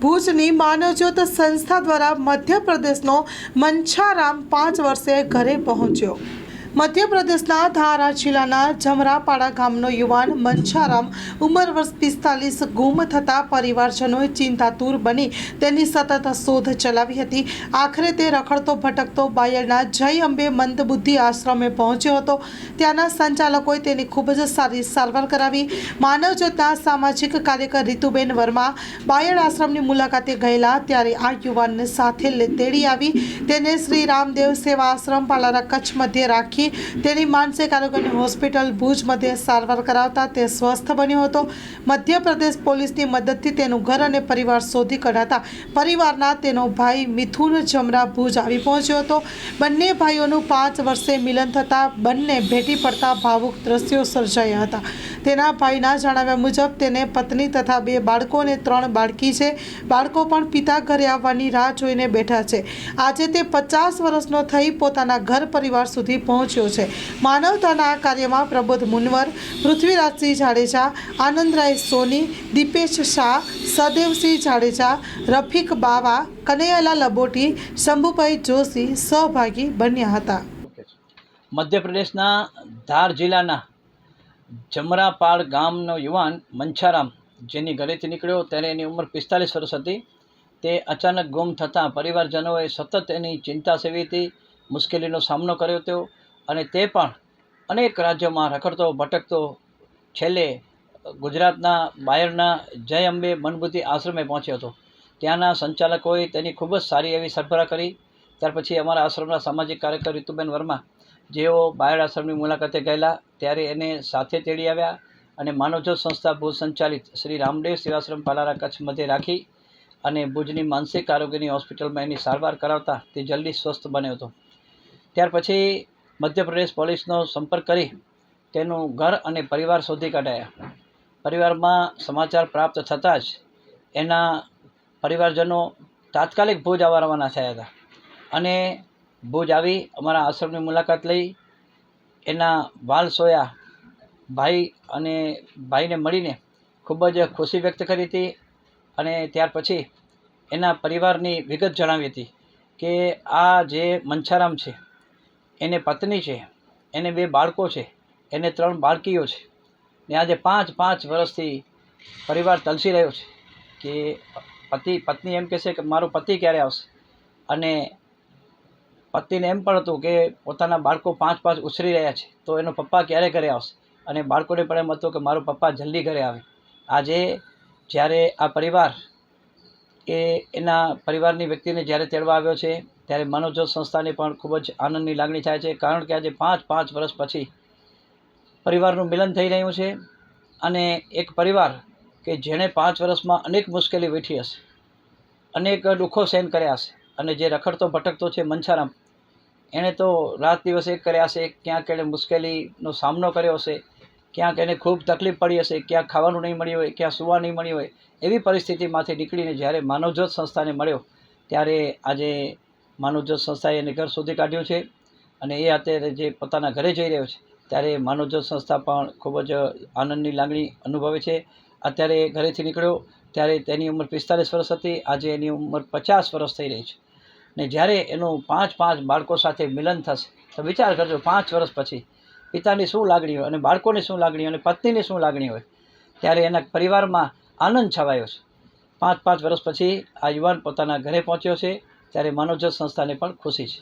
ભુજની માનવજ્યોત સંસ્થા દ્વારા મધ્યપ્રદેશનો મંછારામ પાંચ વર્ષે ઘરે પહોંચ્યો. મધ્યપ્રદેશના ધારા જિલ્લાના જમરાપાડા ગામનો યુવાન મંછારામ ઉંમર વર્ષ પિસ્તાલીસ, ગુમ થતાં પરિવારજનોએ ચિંતાતુર બની તેની સતત શોધ ચલાવી હતી. આખરે તે રખડતો, ભટકતો બાયડના જય અંબે મંદબુદ્ધિ આશ્રમે પહોંચ્યો હતો. ત્યાંના સંચાલકોએ તેની ખૂબ જ સારી સારવાર કરાવી. માનવજ્યોતના સામાજિક કાર્યકર રીતુબેન વર્મા બાયડ આશ્રમની મુલાકાતે ગયેલા ત્યારે આ યુવાનને સાથે તેડી આવી. તેને શ્રી રામદેવ સેવા આશ્રમ પાલારા કચ્છ મધ્યે રાખી તેની માનસિક આરોગ્યની હોસ્પિટલ ભુજ મધ્યે સારવાર કરાવતા તે સ્વસ્થ બન્યો હતો. મધ્યપ્રદેશ પોલીસની મદદથી તેનું ઘર અને પરિવાર શોધી કઢાતા પરિવારના તેનો ભાઈ મિથુન જમરા ભુજ આવી પહોંચ્યો હતો. બંને ભાઈઓનું પાંચ વર્ષે મિલન થતાં બંને ભેટી પડતા ભાવુક દ્રશ્યો સર્જાયા હતા. તેના ભાઈના જણાવ્યા મુજબ તેને પત્ની તથા બે બાળકો અને ત્રણ બાળકી છે. બાળકો પણ પિતા ઘરે આવવાની રાહ જોઈને બેઠા છે. આજે તે પચાસ વર્ષનો થઈ પોતાના ઘર પરિવાર સુધી પહોંચ્યો છે. માનવતાના આ કાર્યમાં પ્રબોધ મુનવર, પૃથ્વીરાજસિંહ જાડેજા, આનંદરાય સોની, દીપેશ શાહ, સદેવસિંહ જાડેજા, રફીક બાવા કનૈયાલાલ લબોટી, શંભુભાઈ જોશી સહભાગી બન્યા હતા. મધ્યપ્રદેશના ધાર જિલ્લાના જમરાપાડ ગામનો યુવાન મંછારામ, જેની ઘરેથી નીકળ્યો ત્યારે એની ઉંમર પિસ્તાલીસ વર્ષ હતી. તે અચાનક ગુમ થતાં પરિવારજનોએ સતત એની ચિંતા સેવી હતી, મુશ્કેલીનો સામનો કર્યો હતો અને તે પણ અનેક રાજ્યોમાં રખડતો, ભટકતો છેલ્લે ગુજરાતના બાયરના જય અંબે મનબુદ્ધિ આશ્રમે પહોંચ્યો હતો. ત્યાંના સંચાલકોએ તેની ખૂબ જ સારી એવી સરભરા કરી. ત્યાર પછી અમારા આશ્રમના સામાજિક કાર્યકર ઋતુબેન વર્મા જેઓ બાયડ આશ્રમની મુલાકાતે ગયેલા, ત્યારે એને સાથે તેડી આવ્યા અને માનવજ્યોત સંસ્થા ભુજ સંચાલિત શ્રી રામદેવ સેવાશ્રમ પાલારા કચ્છ મધ્યે રાખી અને ભુજની માનસિક આરોગ્યની હોસ્પિટલમાં એની સારવાર કરાવતા તે જલ્દી સ્વસ્થ બન્યો હતો. ત્યાર પછી મધ્યપ્રદેશ પોલીસનો સંપર્ક કરી તેનું ઘર અને પરિવાર શોધી કાઢાયા. પરિવારમાં સમાચાર પ્રાપ્ત થતાં જ એના પરિવારજનો તાત્કાલિક ભુજ આવવા રવાના થયા હતા અને ભુજ આવી અમારા આશ્રમની મુલાકાત લઈ. એના વાલ સોયા ભાઈ અને ભાઈને મળીને ખૂબ જ ખુશી વ્યક્ત કરી હતી અને ત્યાર પછી એના પરિવારની વિગત જણાવી હતી કે આ જે મંછારામ છે, એને પત્ની છે, એને બે બાળકો છે, એને ત્રણ બાળકીઓ છે ને આજે પાંચ પાંચ વર્ષથી પરિવાર તલસી રહ્યો છે કે પતિ, પત્ની એમ કહેશે કે મારો પતિ ક્યારે આવશે? અને પતિને એમ પણ હતું કે પોતાના બાળકો પાંચ પાંચ ઉછરી રહ્યા છે, તો એનો પપ્પા ક્યારે ઘરે આવશે? અને બાળકોને પણ એમ હતું કે મારો પપ્પા જલ્દી ઘરે આવે. આજે જ્યારે આ પરિવાર એ એના પરિવારની વ્યક્તિને જ્યારે તેડવા આવ્યો છે, ત્યારે મનોજોત સંસ્થાને પણ ખૂબ જ આનંદની લાગણી થાય છે, કારણ કે આજે પાંચ પાંચ વર્ષ પછી પરિવારનું મિલન થઈ રહ્યું છે અને એક પરિવાર કે જેણે પાંચ વર્ષમાં અનેક મુશ્કેલી વેઠી હશે, અનેક દુઃખો સહન કર્યા હશે. અને જે રખડતો ભટકતો છે મનસારામ, એણે તો રાત દિવસ એક કર્યા હશે, ક્યાંક એણે મુશ્કેલીનો સામનો કર્યો હશે, ક્યાંક એને ખૂબ તકલીફ પડી હશે, ક્યાંક ખાવાનું નહીં મળ્યું હોય ક્યાં સુવા નહીં મળ્યું હોય, એવી પરિસ્થિતિમાંથી નીકળીને જ્યારે માનવજ્યોત સંસ્થાને મળ્યો, ત્યારે આજે માનવજ્યોત સંસ્થાએ એને ઘર શોધી કાઢ્યું છે અને એ અત્યારે જે પોતાના ઘરે જઈ રહ્યો છે, ત્યારે માનવજ્યોત સંસ્થા પણ ખૂબ જ આનંદની લાગણી અનુભવે છે. અત્યારે ઘરેથી નીકળ્યો, ત્યારે તેની ઉંમર પિસ્તાલીસ વર્ષ હતી, આજે એની ઉંમર પચાસ વર્ષ થઈ રહી છે. ને જ્યારે એનું પાંચ પાંચ બાળકો સાથે મિલન થશે, તો વિચાર કરજો પાંચ વર્ષ પછી પિતાની શું લાગણી હોય અને બાળકોની શું લાગણી હોય અને પત્નીની શું લાગણી હોય, ત્યારે એના પરિવારમાં આનંદ છવાયો છે. પાંચ પાંચ વર્ષ પછી આ યુવાન પોતાના ઘરે પહોંચ્યો છે, ત્યારે માનવજ્યોત સંસ્થાને પણ ખુશી છે.